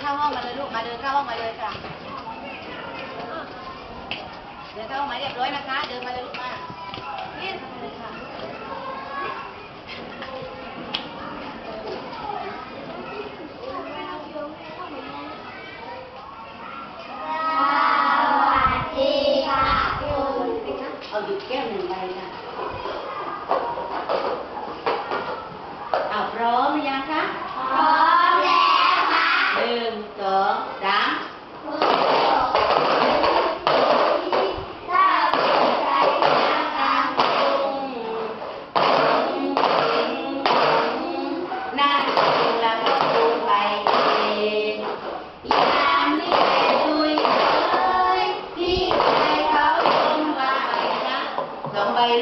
เข้าห้องมาเลยลูก มาเดินเข้าห้องมาเลยค่ะ เดินเข้าห้องมาเรียบร้อยนะคะ เดินมาเลยลูกมานี่มาเลยค่ะเอาหยุดแก้ว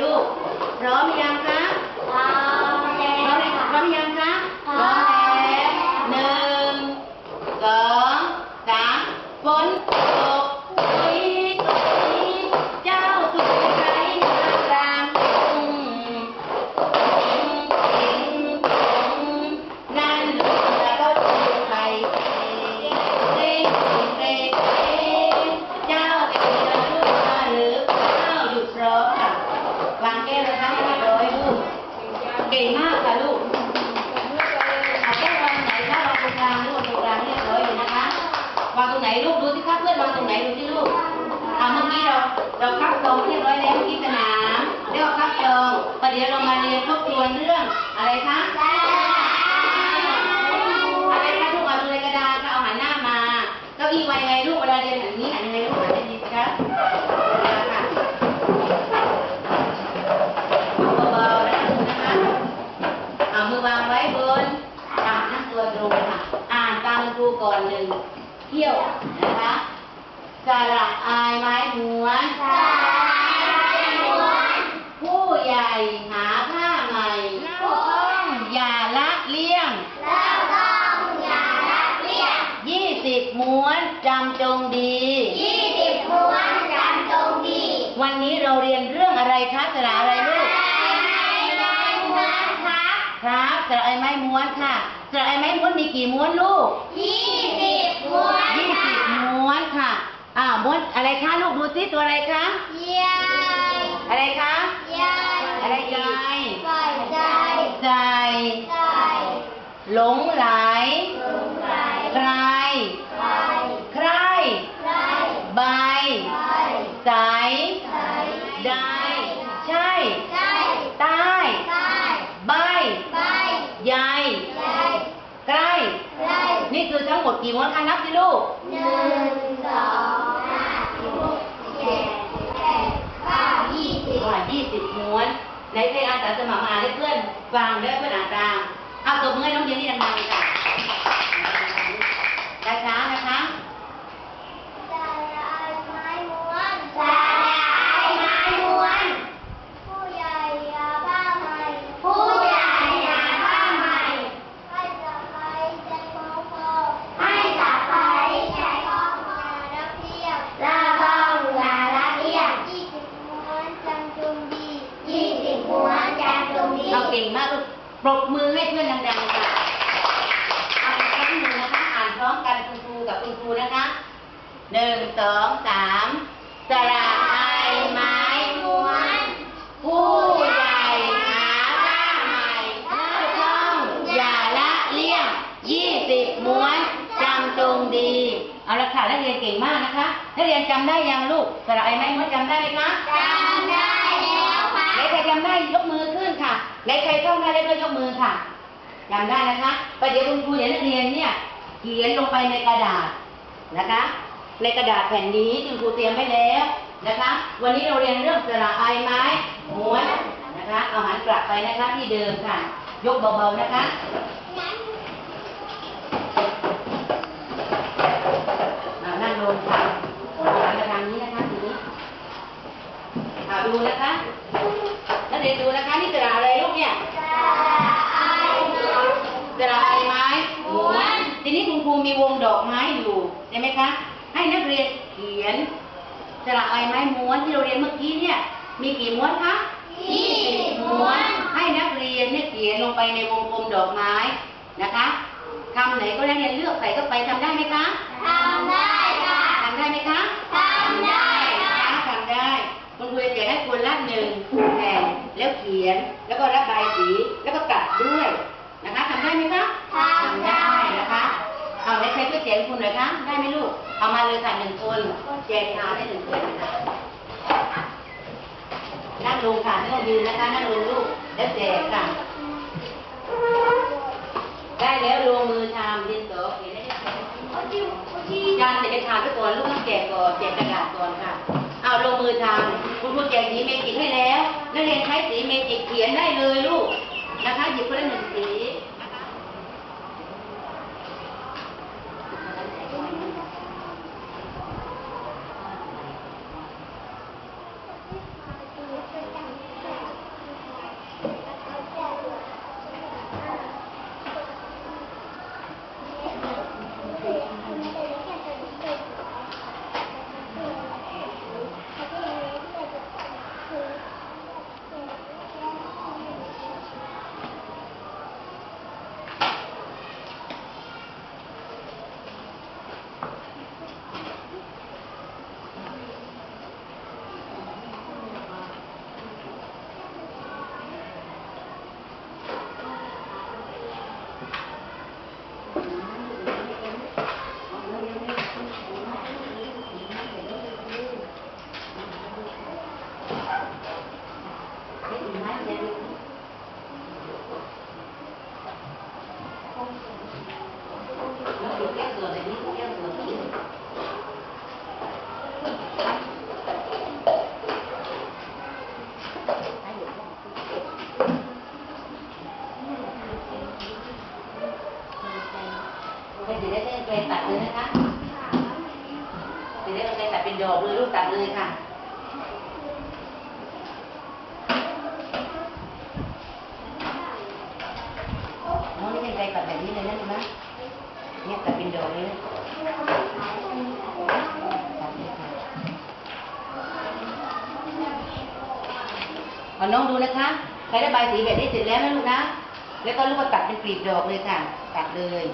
ลูกพร้อมยังคะ ไหนลูกดูสิคะเพื่อนวางตรงไหนดูที่ลูกอ่าเมื่อกี้เราเราคับกองเรียบร้อยแล้วเมื่อกี้สนามเรียกว่าคับกองประเดี๋ยวเรามาเรียนทบทวนเรื่องอะไรคะอะไรคะลูกเอาดูในกระดานก็เอาหันหน้ามาเก้าอี้ไว้ไงลูกเวลาเรียนแบบนี้หันยังไงลูกหันดีๆสิคะเบาๆนะคะเอามือวางไว้บนอ่านั่งตัวตรงค่ะ อ่านตามครูก่อนหนึ่งเที่ยวนะคะสระอายไม้ม้วนผู้ใหญ่หาผ้าใหม่ต้องอย่าละเลี่ยงยี่สิบม้วนจำจงดี วันนี้เราเรียนเรื่องอะไรคะสระอะไรลูกครับ สระไอไม้ม้วนค่ะสระไอไม้ม้วนมีกี่ม้วนลูกยี่สิบม้วนค่ะอ่าม้วนอะไรคะลูกดูสิตัวอะไรคะอะไรคะอะไรยายใจหลงไหลใครใคร ใบ ใส ได้ ใช่ ใต้ ใบ ใหญ่ ใกล้ นี่คือทั้งหมด กี่ม้วนคะนับสิลูกว่ายี่สิบม้วนในใครอาสาสมัครมาอ่านให้เพื่อนฟังและเพื่อนอ่านตามเอาตบมือให้น้องเดียนนี่ดังๆค่ะช้าๆนะคะ ดังๆค่ะเอาอีกครั้งหนึ่งนะคะ อ่านพร้อมกันคุณครูกับคุณครูนะคะหนึ่งสองสามสระไอไม้ม้วนผู้ใหญ่หาผ้าใหม่ต้องอย่าละเลี่ยงยี่สิบม้วนจำจงดี เอาละค่ะนักเรียนเก่งมากนะคะนักเรียนจำได้ยังลูกสระไอไม้ม้วนจำได้ไหมคะไหนใครจำได้ยกมือขึ้นค่ะไหนใครท่องได้แล้วก็ยกมือค่ะ จำได้นะคะประเดี๋ยวคุณครูเดี๋ยวนักเรียนเนี่ยเขียนลงไปในกระดาษนะคะ ในกระดาษแผ่นนี้ที่คุณครูเตรียมไว้แล้วนะคะ วันนี้เราเรียนเรื่องสระไอไม้ม้วนนะคะเอาหันกลับไปนะคะที่เดิมค่ะ ยกเบาๆนะคะนั่งลงค่ะหันมาทางนี้นะคะทีนี้อ่าดูนะคะนักเรียนดูนะคะนี่สระอะไรลูกเนี่ย สระไอไม้ม้วนทีนี้คุณครู มีวงดอกไม้อยู่ใช่ไหมคะ ให้นักเรียนเขียนสระไอไม้ม้วนที่เราเรียนเมื่อกี้เนี่ยมีกี่ม้วนคะยี่สิบม้วน ให้นักเรียนเนี่ยเขียนลงไปในวงกลมดอกไม้นะคะคำไหนก็ได้เรียนเลือกใส่เข้าไปทำได้ไหมคะทำได้ค่ะทำได้ไหมคะทำได้ค่ะทำได้คุณครูจะแจกให้คนละหนึ่งแผ่นแล้วเขียนแล้วก็ระบายสีแล้วก็ตัดด้วยนะคะทำได้ไหมคะทำได้นะคะ เอาให้ใครช่วยแจกคุณหน่อยคะ ได้ไหมลูก เอามาเลยค่ะหนึ่งคนแจกทาได้หนึ่งคนค่ะนั่งลงค่ะไม่ต้องยืนนะคะ นั่งลงลูก แล้วแจกค่ะ ได้แล้วลงมือทำดินสอเขียนได้ไหมยานเสร็จทานไปก่อนลูกต้องแจกก่อนแจกกระดาษก่อนค่ะ เอาลงมือทำคุณครูแจกสีเมจิกให้แล้วนักเรียนใช้สีเมจิกเขียนได้เลยลูกนะคะหยิบคนละหนึ่งสีนะคะให้เดี๋ยวได้ไปตัดเลยนะคะเดี๋ยวได้ไปตัดเป็นดอก เลยค่ะน้องนี่เป็นใจตัดแบบนี้เลยนะลูกนะเนี่ยตัดเป็นดอกเลยนะตัดเลยเอาน้องดูนะคะ ใครระบายสีแบบนี้เสร็จแล้วนะลูกนะ แล้วก็ลูกก็ตัดเป็นกลีบดอกเลยค่ะ ตัดเลย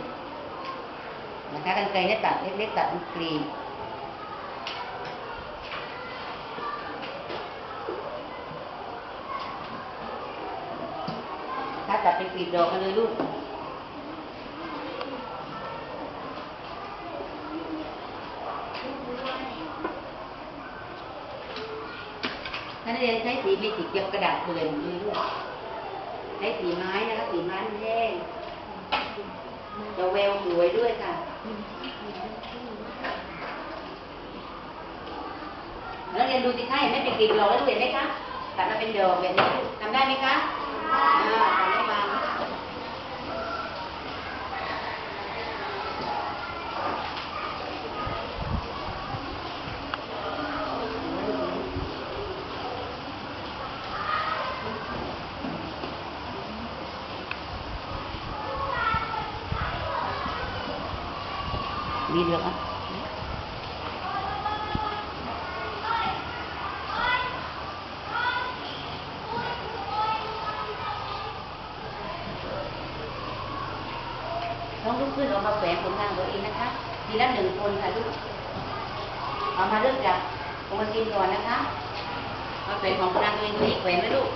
นะคะกันไกรเนี่ยตัดเล็กๆตัดเป็นกลีบ ตัดเป็นกลีบดอกมาเลยลูกนักเรียนใช้สีเมจิกเก็บกระดาษเปลือยหมดเลยลูกใช้สีไม้นะคะสีไม้แห้งจะแววสวยด้วยค่ะนักเรียนดูสิคะเห็นไหมเป็นกลีบดอกแล้วเห็นไหมคะตัดมาเป็นดอกแบบนี้ทำได้ไหมคะทำได้ มามีเหลืองอะน้องลุกขึ้นออกมาแขวนผลงานตัวเองนะคะ ทีละหนึ่งคนค่ะลูกเอามาเริ่มจากองค์จีนก่อนนะคะมาแขวนของผลงานตัวเองตัวนี้แขวนไว้ลูก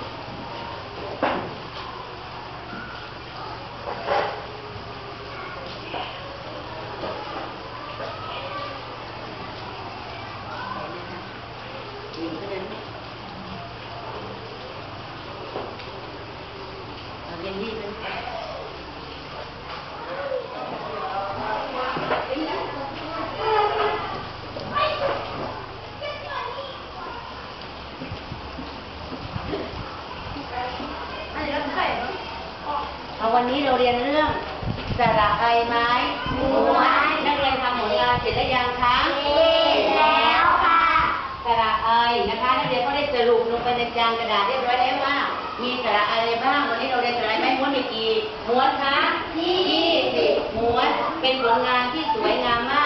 หนึ่งก็เดินเอาเย็นดีเลย เอาวันนี้เราเรียนเรื่องสระไอไม้ม้วนนักเรียนทำผลงานเสร็จแล้วยังคะแล้ว สระไอนะคะนักเรียนก็ได้สรุปลงไปในจานกระดาษเรียบร้อยแล้วว่า มีสระอะไรบ้างวันนี้เราเรียนสระไรไม้ม้วนอีกี่ม้วนคะยี่สิบม้วนเป็นผลงานที่สวยงามมาก